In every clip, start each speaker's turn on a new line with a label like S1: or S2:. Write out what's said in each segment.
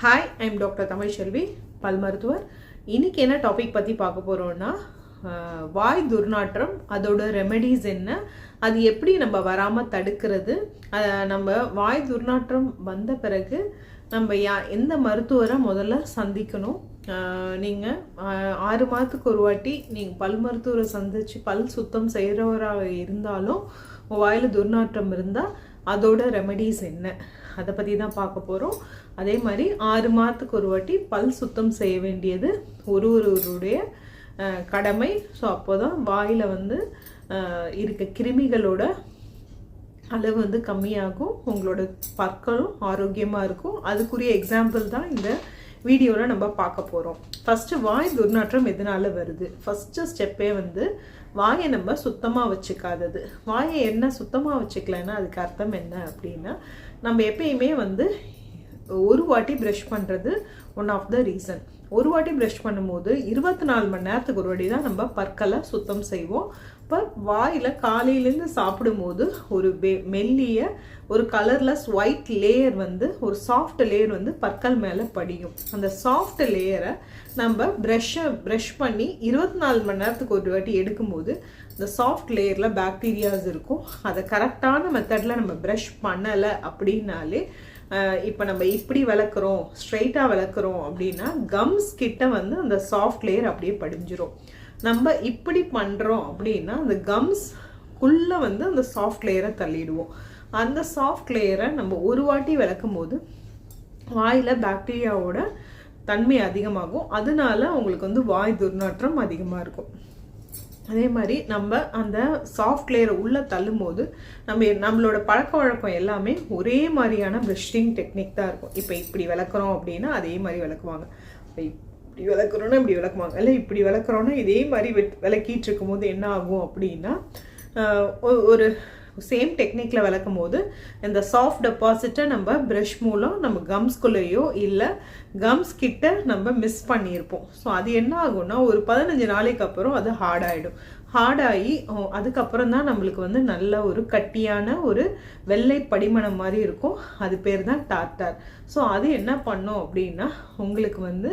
S1: hi I'm doctor Tamil Selvi பல் மருத்துவர் இன்றைக்கி என்ன டாபிக் பற்றி பார்க்க போகிறோன்னா வாய் துர்நாற்றம் அதோட ரெமெடிஸ் என்ன அது எப்படி நம்ம வராமல் தடுக்கிறது நம்ம வாய் துர்நாற்றம் வந்த பிறகு நம்ம யா எந்த மருத்துவரை முதல்ல சந்திக்கணும் நீங்கள் ஆறு மாதத்துக்கு ஒரு வாட்டி நீங்கள் பல் மருத்துவரை சந்தித்து பல் சுத்தம் செய்கிறவராக இருந்தாலும் வாயில் துர்நாற்றம் இருந்தால் அதோட ரெமெடிஸ் என்ன அதை பற்றி தான் பார்க்க போகிறோம் அதே மாதிரி ஆறு மாதத்துக்கு ஒரு வாட்டி பல் சுத்தம் செய்ய வேண்டியது ஒரு ஒருவருடைய கடமை ஸோ அப்போ தான் வாயில் வந்து இருக்க கிருமிகளோட அளவு வந்து கம்மியாகும் உங்களோட பற்களும் ஆரோக்கியமாக இருக்கும் அதுக்குரிய எக்ஸாம்பிள் தான் இந்த வீடியோவில் நம்ம பார்க்க போகிறோம் ஃபஸ்ட்டு வாய் துர்நாற்றம் எதனால் வருது ஃபஸ்ட்டு ஸ்டெப்பே வந்து வாயை நம்ம சுத்தமாக வச்சுக்காதது வாயை என்ன சுத்தமாக வச்சுக்கலன்னா அதுக்கு அர்த்தம் என்ன அப்படின்னா நம்ம எப்பயுமே வந்து ஒரு வாட்டி ப்ரஷ் பண்ணுறது ஒன் ஆஃப் த ரீசன் ஒரு வாட்டி ப்ரஷ் பண்ணும்போது இருபத்தி நாலு மணி நேரத்துக்கு ஒரு வாட்டி தான் நம்ம பற்களை சுத்தம் செய்வோம் இப்போ வாயில் காலையிலேருந்து சாப்பிடும்போது ஒரு மெல்லிய ஒரு கலர்லெஸ் ஒயிட் லேயர் வந்து ஒரு சாஃப்ட் லேயர் வந்து பற்கள் மேலே படியும் அந்த சாஃப்ட் லேயரை நம்ம ப்ரெஷ்ஷை ப்ரெஷ் பண்ணி இருபத்தி நாலு மணி நேரத்துக்கு ஒரு வாட்டி எடுக்கும்போது இந்த சாஃப்ட் லேயரில் பாக்டீரியாஸ் இருக்கும் அதை கரெக்டான மெத்தடில் நம்ம ப்ரெஷ் பண்ணலை அப்படின்னாலே இப்போ நம்ம இப்படி வளர்க்குறோம் ஸ்ட்ரைட்டாக வளர்க்குறோம் அப்படின்னா கம்ஸ் கிட்ட வந்து அந்த சாஃப்ட் லேயர் அப்படியே படிஞ்சிரும் நம்ம இப்படி பண்ணுறோம் அப்படின்னா அந்த கம்ஸ் குள்ளே வந்து அந்த சாஃப்ட் லேயரை தள்ளிடுவோம் அந்த சாஃப்ட் லேயரை நம்ம ஒரு வாட்டி விளக்கும் போது வாயில் பாக்டீரியாவோட தன்மை அதிகமாகும் அதனால அவங்களுக்கு வந்து வாய் துர்நாற்றம் அதிகமாக இருக்கும் அதே மாதிரி நம்ம அந்த சாஃப்ட் லேயரை உள்ளே தள்ளும் போது நம்ம நம்மளோட பழக்க வழக்கம் எல்லாமே ஒரே மாதிரியான ப்ரஷிங் டெக்னிக் தான் இருக்கும் இப்போ இப்படி விளக்குறோம் அப்படின்னா அதே மாதிரி விளக்குவாங்க இப்படி விளக்குறோன்னா இப்படி விளக்குவாங்க இல்லை இப்படி விளக்குறோன்னா இதே மாதிரி விளக்கிட்டு இருக்கும்போது என்ன ஆகும் அப்படின்னா ஒரு சேம் டெக்னிக்கில் விளக்கும் போது இந்த சாஃப்ட் டெபாசிட்டை நம்ம ப்ரஷ் மூலம் நம்ம கம்ஸ்குள்ளேயோ இல்லை கம்ஸ் கிட்ட நம்ம மிஸ் பண்ணியிருப்போம் ஸோ அது என்ன ஆகும்னா ஒரு பதினஞ்சு நாளைக்கு அப்புறம் அது ஹார்டாகிடும் ஹார்டாகி அதுக்கப்புறம் தான் நம்மளுக்கு வந்து நல்ல ஒரு கட்டியான ஒரு வெள்ளை படிமணம் மாதிரி இருக்கும் அது பேர் தான் டாக்டர் ஸோ அது என்ன பண்ணும் அப்படின்னா உங்களுக்கு வந்து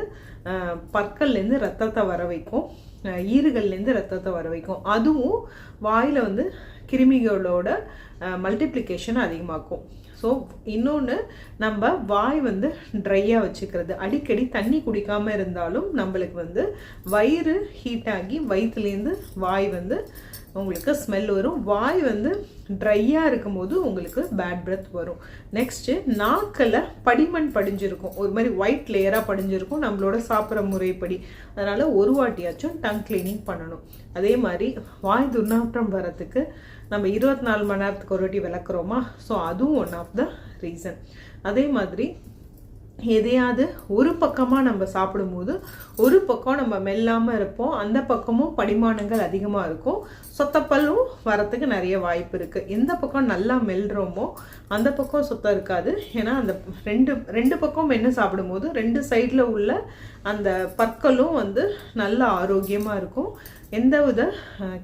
S1: பற்கள்லேருந்து ரத்தத்தை வர வைக்கும் ஈறுகள்லேருந்து ரத்தத்தை வர வைக்கும் அதுவும் வாயில் வந்து கிருமிகளோட மல்டிப்ளிகேஷன் அதிகமாக்கும் ஸோ இன்னொன்று நம்ம வாய் வந்து ட்ரையாக வச்சுக்கிறது அடிக்கடி தண்ணி குடிக்காமல் இருந்தாலும் நம்மளுக்கு வந்து வயிறு ஹீட் ஆகி வயிற்றுலேருந்து வாய் வந்து உங்களுக்கு ஸ்மெல் வரும் வாய் வந்து ட்ரையாக இருக்கும் போது உங்களுக்கு பேட் பிரெத் வரும் நெக்ஸ்ட்டு நாக்கில் படிமண் படிஞ்சிருக்கும் ஒரு மாதிரி ஒயிட் லேயராக படிஞ்சிருக்கும் நம்மளோட சாப்பிட்ற முறைப்படி அதனால் ஒரு வாட்டியாச்சும் டங் கிளீனிங் பண்ணணும் அதே மாதிரி வாய் துர்நாற்றம் வரத்துக்கு நம்ம இருபத்தி நாலு மணி நேரத்துக்கு ஒரு வாட்டி விளக்குறோமா ஸோ அதுவும் ஒன் ஆஃப் த ரீசன் அதே மாதிரி எதையாவது ஒரு பக்கமாக நம்ம சாப்பிடும்போது ஒரு பக்கம் நம்ம மெல்லாமல் இருப்போம் அந்த பக்கமும் படிமானங்கள் அதிகமாக இருக்கும் சொத்தப்பல்லும் வரத்துக்கு நிறைய வாய்ப்பு இருக்குது எந்த பக்கம் நல்லா மெல்றோமோ அந்த பக்கம் சுத்தம் இருக்காது ஏன்னா அந்த ரெண்டு ரெண்டு பக்கம் மென்று சாப்பிடும்போது ரெண்டு சைடில் உள்ள அந்த பற்களும் வந்து நல்ல ஆரோக்கியமாக இருக்கும் எந்த வித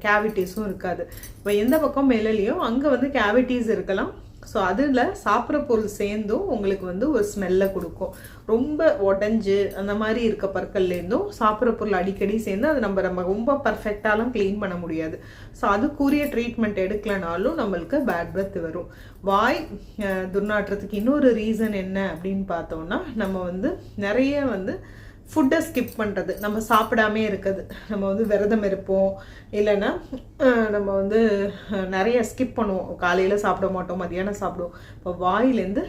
S1: கேவிட்டிஸும் இருக்காது இப்போ எந்த பக்கம் மெல்லலையோ அங்கே வந்து கேவிட்டிஸ் இருக்கலாம் ஸோ அதில் சாப்பிட்ற பொருள் சேர்ந்தும் உங்களுக்கு வந்து ஒரு ஸ்மெல்லை கொடுக்கும் ரொம்ப உடஞ்சி அந்த மாதிரி இருக்க பற்கள்லேருந்தும் சாப்பிட்ற பொருள் அடிக்கடி சேர்ந்து அது நம்ம நம்ம ரொம்ப பர்ஃபெக்டாலும் க்ளீன் பண்ண முடியாது ஸோ அதுக்குரிய ட்ரீட்மெண்ட் எடுக்கலனாலும் நம்மளுக்கு பேட் பிரத் வரும் வாய் துர்நாற்றத்துக்கு இன்னொரு ரீசன் என்ன அப்படின்னு பார்த்தோம்னா நம்ம வந்து நிறைய வந்து ஃபுட்டை ஸ்கிப் பண்ணுறது நம்ம சாப்பிடாமே இருக்கிறது நம்ம வந்து விரதம் இருப்போம் இல்லைன்னா நம்ம வந்து நிறைய ஸ்கிப் பண்ணுவோம் காலையில் சாப்பிட மாட்டோம் மதியானம் சாப்பிடுவோம் இப்போ வாயிலேருந்து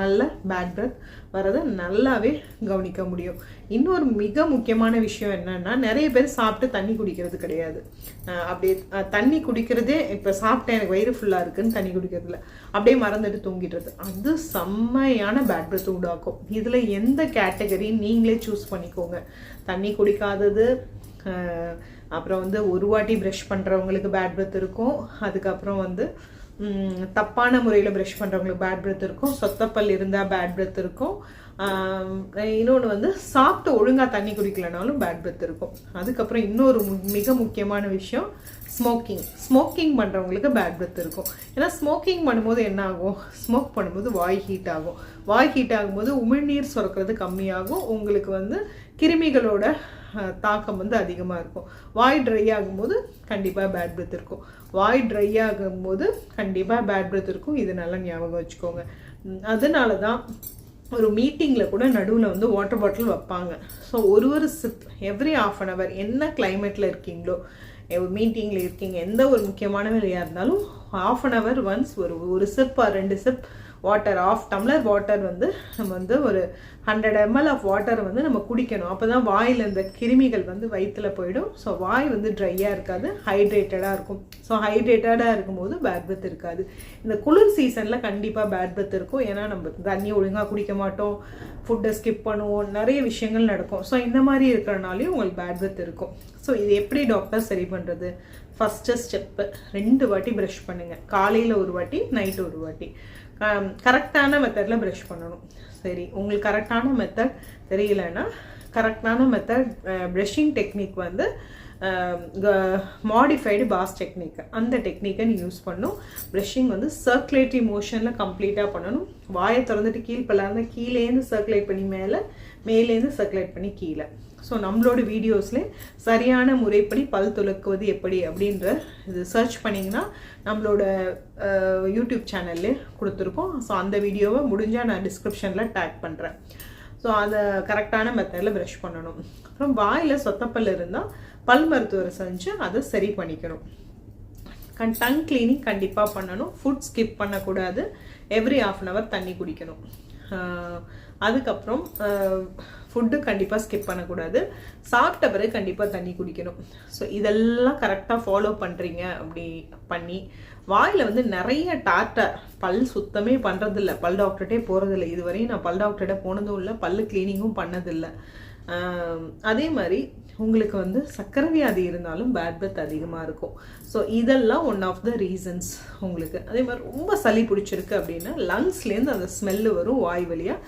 S1: நல்ல பேட் பிரத் வரதை நல்லாவே கவனிக்க முடியும் இன்னொரு மிக முக்கியமான விஷயம் என்னென்னா நிறைய பேர் சாப்பிட்டு தண்ணி குடிக்கிறது கிடையாது அப்படியே தண்ணி குடிக்கிறதே இப்போ சாப்பிட்டேன் எனக்கு வயிறு ஃபுல்லாக இருக்குன்னு தண்ணி குடிக்கிறதுல அப்படியே மறந்துட்டு தூங்கிடுறது அது செம்மையான பேட் பிரத் உண்டாக்கும் இதில் எந்த கேட்டகரி நீங்களே சூஸ் பண்ணிக்கோங்க தண்ணி குடிக்காதது அப்புறம் வந்து ஒரு வாட்டி ப்ரஷ் பண்ணுறவங்களுக்கு பேட் பிரத் இருக்கும் அதுக்கப்புறம் வந்து தப்பான முறையில் ப்ரஷ் பண்ணுறவங்களுக்கு பேட் பிரத் இருக்கும் சொத்தப்பல் இருந்தால் பேட் பிரத் இருக்கும் இன்னொன்று வந்து சாப்பிட்டு ஒழுங்காக தண்ணி குடிக்கலனாலும் பேட் பிரெத் இருக்கும் அதுக்கப்புறம் இன்னொரு மிக முக்கியமான விஷயம் ஸ்மோக்கிங் ஸ்மோக்கிங் பண்ணுறவங்களுக்கு பேட் பிரெத் இருக்கும் ஏன்னா ஸ்மோக்கிங் பண்ணும்போது என்ன ஆகும் ஸ்மோக் பண்ணும்போது வாய் ஹீட் ஆகும் வாய் ஹீட் ஆகும்போது உமிழ்நீர் சுரக்கிறது கம்மியாகும் உங்களுக்கு வந்து கிருமிகளோட தாக்கம் வந்து அதிகமாக இருக்கும் வாய் ட்ரை ஆகும்போது கண்டிப்பாக பேட் பிரெத் இருக்கும் வாய் ட்ரை ஆகும்போது கண்டிப்பாக பேட் பிரெத் இருக்கும் இது நல்லா ஞாபகம் வச்சுக்கோங்க அதனால தான் ஒரு மீட்டிங்கில் கூட நடுவில் வந்து வாட்டர் பாட்டில் வைப்பாங்க ஸோ ஒரு ஒரு sip every half an hour என்ன கிளைமேட்டில் இருக்கீங்களோ மீட்டிங்கில் இருக்கீங்க எந்த ஒரு முக்கியமான வேலையாக இருந்தாலும் ஆஃப் அன் ஹவர் ஒன்ஸ் ஒரு ஒரு சிப் ரெண்டு sip water half tumbler water வந்து நம்ம வந்து ஒரு ஹண்ட்ரட் எம்எல் ஆஃப் வாட்டர் வந்து நம்ம குடிக்கணும் அப்போ தான் வாயில் இந்த கிருமிகள் வந்து வயிற்றில் போயிடும் ஸோ வாய் வந்து ட்ரையாக இருக்காது ஹைட்ரேட்டடாக இருக்கும் ஸோ ஹைட்ரேட்டடாக இருக்கும்போது பேட் பத் இருக்காது இந்த குளிர் சீசனில் கண்டிப்பாக பேட் பத் இருக்கும் ஏன்னா நம்ம தண்ணி ஒழுங்காக குடிக்க மாட்டோம் ஃபுட்டை ஸ்கிப் பண்ணுவோம் நிறைய விஷயங்கள் நடக்கும் ஸோ இந்த மாதிரி இருக்கிறனாலையும் உங்களுக்கு பேட் பத் இருக்கும் ஸோ இது எப்படி டாக்டர் சரி பண்ணுறது ஃபஸ்ட்டு ஸ்டெப்பு ரெண்டு வாட்டி ப்ரஷ் பண்ணுங்கள் காலையில் ஒரு வாட்டி நைட்டு ஒரு வாட்டி கரெக்டான மெத்தடில் ப்ரஷ் பண்ணணும் சரி உங்களுக்கு கரெக்டான மெத்தட் தெரியலன்னா கரெக்டான மெத்தட் ப்ரஷிங் டெக்னிக் வந்து மாடிஃபைடு பாஸ் டெக்னிக் அந்த டெக்னிக்கை நீ யூஸ் பண்ணும் ப்ரஷிங் வந்து சர்க்குலேட்டரி மோஷனில் கம்ப்ளீட்டாக பண்ணணும் வாயை திறந்துட்டு கீழ் பல்லாருந்தால் கீழேருந்து சர்க்குலேட் பண்ணி மேலே மேலேருந்து சர்க்குலேட் பண்ணி கீழே ஸோ நம்மளோட வீடியோஸில் சரியான முறைப்படி பல் துளக்குவது எப்படி அப்படின்ற இது சர்ச் பண்ணிங்கன்னா நம்மளோட யூடியூப் சேனல்லே கொடுத்துருக்கோம் ஸோ அந்த வீடியோவை முடிஞ்சால் நான் டிஸ்கிரிப்ஷனில் டேக் பண்ணுறேன் ஸோ அதை கரெக்டான மெத்தடில் ப்ரஷ் பண்ணணும் அப்புறம் வாயில் சொத்தப்பல் இருந்தால் பல் மருத்துவரை செஞ்சு அதை சரி பண்ணிக்கணும் கண் டங் கிளீனிங் கண்டிப்பாக பண்ணணும் ஃபுட் ஸ்கிப் பண்ணக்கூடாது எவ்ரி ஆஃப் அன் ஹவர் தண்ணி குடிக்கணும் அதுக்கப்புறம் ஃபுட்டு கண்டிப்பாக ஸ்கிப் பண்ணக்கூடாது சாப்பிட்ட பிறகு கண்டிப்பாக தண்ணி குடிக்கணும் ஸோ இதெல்லாம் கரெக்டாக ஃபாலோ பண்ணுறீங்க அப்படி பண்ணி வாயில் வந்து நிறைய டாட்டை பல் சுத்தமே பண்ணுறதில்ல பல் டாக்டர்கிட்டே போகிறதில்ல இதுவரையும் நான் பல் டாக்டர்கிட்ட போனதும் இல்லை பல் கிளீனிங்கும் பண்ணதில்லை அதே மாதிரி உங்களுக்கு வந்து சக்கரை வியாதி இருந்தாலும் பேட் பெத் அதிகமாக இருக்கும் ஸோ இதெல்லாம் ஒன் ஆஃப் த ரீசன்ஸ் உங்களுக்கு அதே மாதிரி ரொம்ப சளி பிடிச்சிருக்கு அப்படின்னா லங்ஸ்லேருந்து அந்த ஸ்மெல்லு வரும் வாய் வழியாக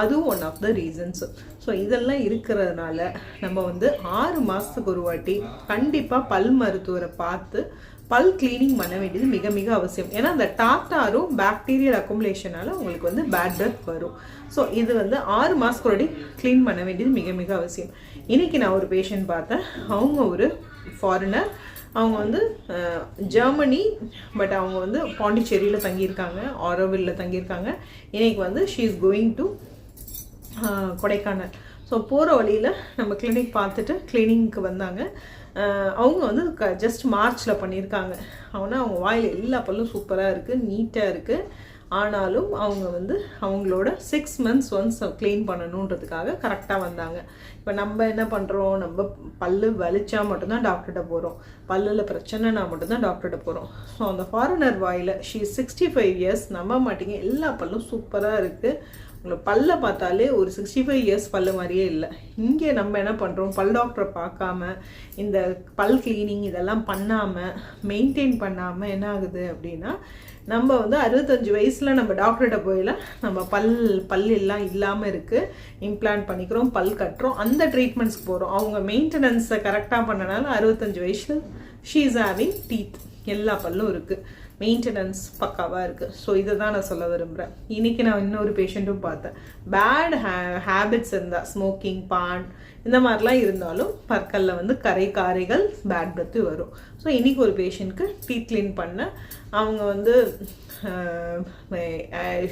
S1: அதுவும் one of the reasons so இதெல்லாம் இருக்கிறதுனால நம்ம வந்து ஆறு மாதத்துக்கு ஒரு வாட்டி கண்டிப்பாக பல் மருத்துவரை பார்த்து பல் கிளீனிங் பண்ண வேண்டியது மிக மிக அவசியம் ஏன்னா அந்த டாட்டாரும் பாக்டீரியல் அக்குமுலேஷனால் உங்களுக்கு வந்து பேட் பிரத் வரும் ஸோ இது வந்து ஆறு மாதத்துக்கு ஒரு க்ளீன் பண்ண வேண்டியது மிக மிக அவசியம் இன்றைக்கி நான் ஒரு பேஷண்ட் பார்த்தேன் அவங்க ஒரு ஃபாரினர் அவங்க வந்து ஜெர்மனி பட் அவங்க வந்து பாண்டிச்சேரியில் தங்கியிருக்காங்க ஆரோவில் தங்கியிருக்காங்க இன்றைக்கி வந்து she is going to Kodaikanal so போகிற வழியில் நம்ம கிளினிக் பார்த்துட்டு கிளினிங்க்கு வந்தாங்க அவங்க வந்து க ஜஸ்ட் மார்ச்சில் பண்ணியிருக்காங்க ஆனால் அவங்க வாயில் எல்லா பல்லும் சூப்பராக இருக்குது நீட்டாக இருக்குது ஆனாலும் அவங்க வந்து அவங்களோட சிக்ஸ் மந்த்ஸ் ஒன்ஸ் க்ளீன் பண்ணணுன்றதுக்காக கரெக்டாக வந்தாங்க இப்போ நம்ம என்ன பண்ணுறோம் நம்ம பல்லு வலிச்சா மட்டும்தான் டாக்டர்கிட்ட போகிறோம் பல்லில் பிரச்சனைனா மட்டும்தான் டாக்டர்கிட்ட போகிறோம் ஸோ அந்த ஃபாரினர் வாயில் ஷீ சிக்ஸ்டி ஃபைவ் இயர்ஸ் நம்ப மாட்டிங்க எல்லா பல்லும் சூப்பராக இருக்குது உங்களை பல்ல பார்த்தாலே ஒரு சிக்ஸ்டி ஃபைவ் இயர்ஸ் பல்ல மாதிரியே இல்லை இங்கே நம்ம என்ன பண்ணுறோம் பல் டாக்டரை பார்க்காம இந்த பல் கிளீனிங் இதெல்லாம் பண்ணாமல் மெயின்டைன் பண்ணாமல் என்ன ஆகுது அப்படின்னா நம்ம வந்து அறுபத்தஞ்சு வயசில் நம்ம டாக்டர்கிட்ட போயில நம்ம பல் பல் எல்லாம் இல்லாமல் இருக்குது இம்ப்ளான்ட் பண்ணிக்கிறோம் பல் கட்டுறோம் அந்த ட்ரீட்மெண்ட்ஸ்க்கு போகிறோம் அவங்க மெயின்டெனன்ஸை கரெக்டாக பண்ணனால அறுபத்தஞ்சு வயசு ஷீஸ் ஹேவிங் டீத் எல்லா பல்லும் இருக்குது மெயின்டெனன்ஸ் பக்காவாக இருக்குது ஸோ இதை தான் நான் சொல்ல விரும்புகிறேன் இன்னைக்கு நான் இன்னொரு பேஷண்ட்டும் பார்த்தேன் பேட் ஹே ஹேபிட்ஸ் இருந்தால் ஸ்மோக்கிங் பான் இந்த மாதிரிலாம் இருந்தாலும் பற்களில் வந்து கரை காரைகள் பேட் பிரத்து வரும் ஸோ இன்றைக்கி ஒரு பேஷண்ட்க்கு டீ க்ளீன் பண்ண அவங்க வந்து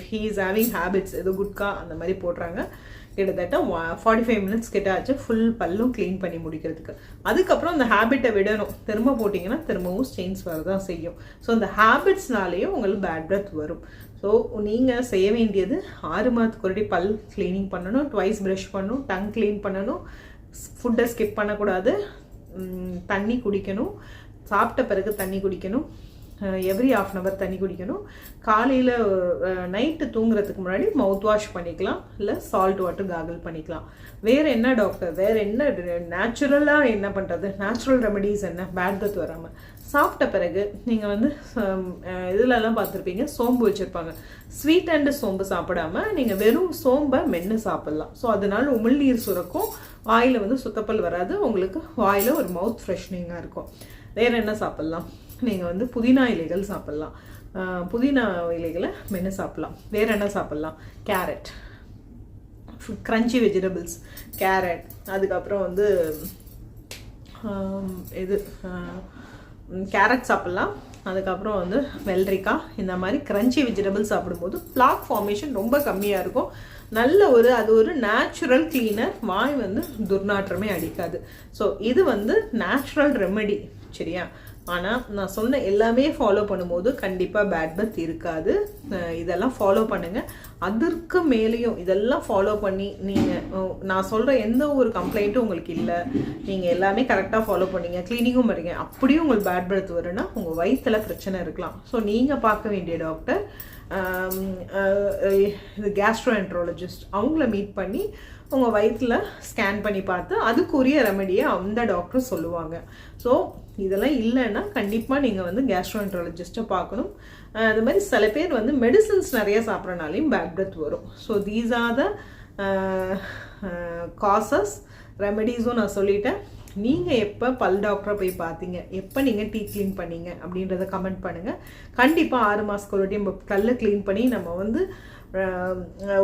S1: ஹீ இஸ் ஹேவிங் ஹேபிட்ஸ் ஏதோ குட்கா அந்த மாதிரி போடுறாங்க கிட்டத்தட்ட ஃபார்ட்டி ஃபைவ் மினிட்ஸ் கிட்ட ஆச்சு ஃபுல் பல்லும் க்ளீன் பண்ணி முடிக்கிறதுக்கு அதுக்கப்புறம் அந்த ஹேபிட்டை விடணும் திரும்ப போட்டிங்கன்னா திரும்பவும் ஸ்டெயின்ஸ் வரதான் செய்யும் ஸோ அந்த ஹேபிட்ஸ்னாலேயும் உங்களுக்கு பேட் பிரத் வரும் ஸோ நீங்கள் செய்ய வேண்டியது ஆறு மாதத்துக்கு ஒருடி பல் க்ளீனிங் பண்ணணும் ட்வைஸ் ப்ரஷ் பண்ணணும் டங் க்ளீன் பண்ணணும் ஃபுட்டை ஸ்கிப் பண்ணக்கூடாது தண்ணி குடிக்கணும் சாப்பிட்ட பிறகு தண்ணி குடிக்கணும் எவ்ரி ஆஃப் அன் அவர் தண்ணி குடிக்கணும் காலையில் நைட்டு தூங்குறதுக்கு முன்னாடி மவுத் வாஷ் பண்ணிக்கலாம் இல்லை சால்ட் வாட்டர் காகல் பண்ணிக்கலாம் வேறு என்ன டாக்டர் வேறு என்ன நேச்சுரலாக என்ன பண்ணுறது நேச்சுரல் ரெமடிஸ் என்ன பேட்கத் வராமல் சாப்பிட்ட பிறகு நீங்கள் வந்து இதிலெல்லாம் பார்த்துருப்பீங்க சோம்பு வச்சுருப்பாங்க ஸ்வீட் அண்டு சோம்பு சாப்பிடாமல் நீங்கள் வெறும் சோம்பை மென்று சாப்பிட்லாம் ஸோ அதனால் உமிழ்நீர் சுரக்கும் வாயில் வந்து சுத்தப்பல் வராது உங்களுக்கு வாயில் ஒரு மவுத் ஃப்ரெஷ்னிங்காக இருக்கும் வேறு என்ன சாப்பிட்லாம் நீங்கள் வந்து புதினா இலைகள் சாப்பிட்லாம் புதினா இலைகளை மென்று சாப்பிட்லாம் வேறு என்ன சாப்பிட்லாம் கேரட் க்ரன்ச்சி வெஜிடபிள்ஸ் கேரட் அதுக்கப்புறம் வந்து இது கேரட் சாப்பிட்லாம் அதுக்கப்புறம் வந்து வெள்ளரிக்காய் இந்த மாதிரி க்ரன்ச்சி வெஜிடபிள்ஸ் சாப்பிடும்போது பிளாக் ஃபார்மேஷன் ரொம்ப கம்மியாக இருக்கும் நல்ல ஒரு அது ஒரு நேச்சுரல் கிளீனர் வாய் வந்து துர்நாற்றமே அடிக்காது ஸோ இது வந்து நேச்சுரல் ரெமெடி சரியா ஆனால் நான் சொன்ன எல்லாமே ஃபாலோ பண்ணும்போது கண்டிப்பாக பேட் பர்த் இருக்காது இதெல்லாம் ஃபாலோ பண்ணுங்கள் அதற்கு மேலேயும் இதெல்லாம் ஃபாலோ பண்ணி நீங்கள் நான் சொல்கிற எந்த ஒரு கம்ப்ளைண்ட்டும் உங்களுக்கு இல்லை நீங்கள் எல்லாமே கரெக்டாக ஃபாலோ பண்ணீங்க க்ளீனிங்கும் பண்ணீங்க அப்படியும் உங்களுக்கு பேட் பிரெத் வரும்னா உங்கள் வயிற்றில் பிரச்சனை இருக்கலாம் ஸோ நீங்கள் பார்க்க வேண்டிய டாக்டர் இது கேஸ்ட்ரோஎன்ட்ரோலஜிஸ்ட் அவங்கள மீட் பண்ணி உங்கள் வயிற்றில் ஸ்கேன் பண்ணி பார்த்து அதுக்குரிய ரெமடியை அந்த டாக்டர் சொல்லுவாங்க ஸோ இதெல்லாம் இல்லைன்னா கண்டிப்பாக நீங்கள் வந்து கேஸ்ட்ரோஎன்ட்ரோலஜிஸ்ட்டை பார்க்கணும் அது மாதிரி சில பேர் வந்து மெடிசன்ஸ் நிறைய சாப்பிட்றனாலையும் பேக் டெத் வரும் so these are the causes ரெமெடிஸும் நான் சொல்லிட்டேன் நீங்கள் எப்போ பல் டாக்டரை போய் பார்த்தீங்க எப்போ நீங்கள் டீ க்ளீன் பண்ணீங்க அப்படின்றத கமெண்ட் பண்ணுங்கள் கண்டிப்பாக ஆறு மாதத்துக்கு ஒரு நம்ம பல்லை க்ளீன் பண்ணி நம்ம வந்து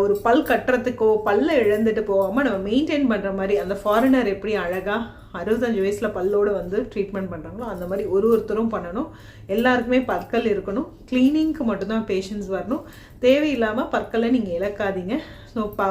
S1: ஒரு பல் கட்டுறதுக்கோ பல்ல இழந்துட்டு போகாமல் நம்ம மெயின்டைன் பண்ணுற மாதிரி அந்த ஃபாரினர் எப்படி அழகாக அறுபத்தஞ்சு வயசில் பல்லோடு வந்து ட்ரீட்மெண்ட் பண்ணுறாங்களோ அந்த மாதிரி ஒரு ஒருத்தரும் பண்ணணும் எல்லாருக்குமே பற்கள் இருக்கணும் கிளீனிங்க்கு மட்டும்தான் பேஷண்ட்ஸ் வரணும் தேவையில்லாமல் பற்களை நீங்கள் இழக்காதீங்க ஸோ ப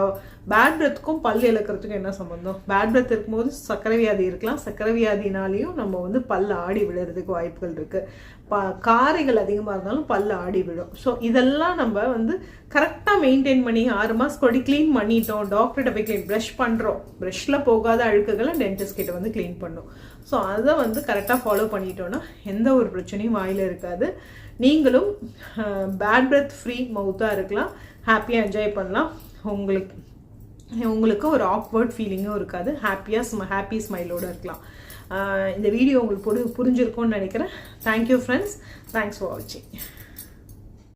S1: பேட் பிரத்துக்கும் பல் இழக்கிறதுக்கும் என்ன சம்மந்தம் பேட் பிரத் இருக்கும்போது சக்கரை வியாதி இருக்கலாம் சக்கரை வியாதினாலேயும் நம்ம வந்து பல் ஆடி விழுறதுக்கு வாய்ப்புகள் இருக்குது ப காரைகள் அதிகமாக இருந்தாலும் பல் ஆடி விழும் ஸோ இதெல்லாம் நம்ம வந்து கரெக்டாக மெயின்டைன் பண்ணி ஆறு மாதம் கொடி க்ளீன் பண்ணிட்டோம் டாக்டர்கிட்ட போய் க்ளீன் ப்ரஷ் பண்ணுறோம் ப்ரஷ்ல போகாத அழுக்குகளை டென்டிஸ்ட் கிட்ட வந்து க்ளீன் பண்ணும் ஸோ அதை வந்து கரெக்டாக ஃபாலோ பண்ணிட்டோன்னா எந்த ஒரு பிரச்சனையும் வாயில் இருக்காது நீங்களும் பேட் பிரத் ஃப்ரீ மவுத்தாக இருக்கலாம் ஹாப்பியாக என்ஜாய் பண்ணலாம் உங்களுக்கு உங்களுக்கு ஒரு ஆக்வர்ட் ஃபீலிங்கும் இருக்காது ஹாப்பியாக ஸ்ம ஹாப்பி ஸ்மைலோடு இருக்கலாம் இந்த வீடியோ உங்களுக்கு புரி புரிஞ்சிருக்கும்னு நினைக்கிறேன் தேங்க்யூ ஃப்ரெண்ட்ஸ் தேங்க்ஸ் ஃபார் வாட்சிங்